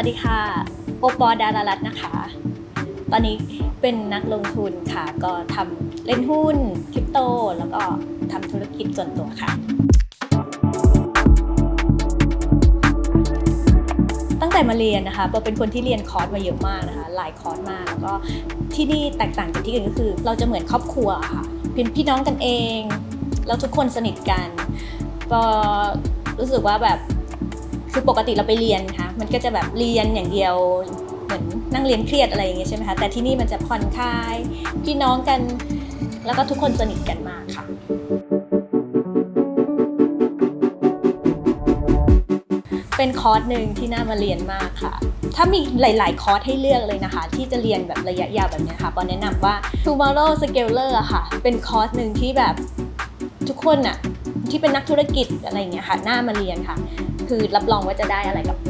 วัสดีค่ะ โอปอดารารัตน์นะคะ ตอนนี้เป็นนักลงทุนค่ะ ก็ทำเล่นหุ้นคริปโต แล้วก็ทำธุรกิจส่วนตัวค่ะ ตั้งแต่มาเรียนนะคะโบเป็นคนที่เรียนคอร์สมาเยอะมากนะคะ หลายคอร์สมาก แล้วก็ที่นี่แตกต่างจากที่อื่นก็คือ เราจะเหมือนครอบครัวค่ะ เป็นพี่น้องกันเอง แล้วทุกคนสนิทกันก็รู้สึกว่าแบบ คือปกติเราไปเรียนค่ะมันก็จะแบบเรียนอย่างเดียวเหมือนนั่งเรียนเครียดอะไรอย่างเงี้ยใช่ไหมคะแต่ที่นี่มันจะผ่อนคลายพี่น้องกัน แล้วก็ทุกคนสนิทกันมากค่ะ เป็นคอร์สหนึ่งที่น่ามาเรียนมากค่ะ ถ้ามีหลาย ๆ คอร์สให้เลือกเลยนะคะ ที่จะเรียนแบบระยะยาวแบบเนี้ยค่ะปอแนะนำว่า Tomorrow Scaler อะค่ะ เป็นคอร์สหนึ่งที่แบบทุกคนอะ ที่เป็นนักธุรกิจอะไรอย่างเงี้ยค่ะหน้ามาเรียนค่ะ คือรับรองว่าจะได้อะไรกลับไป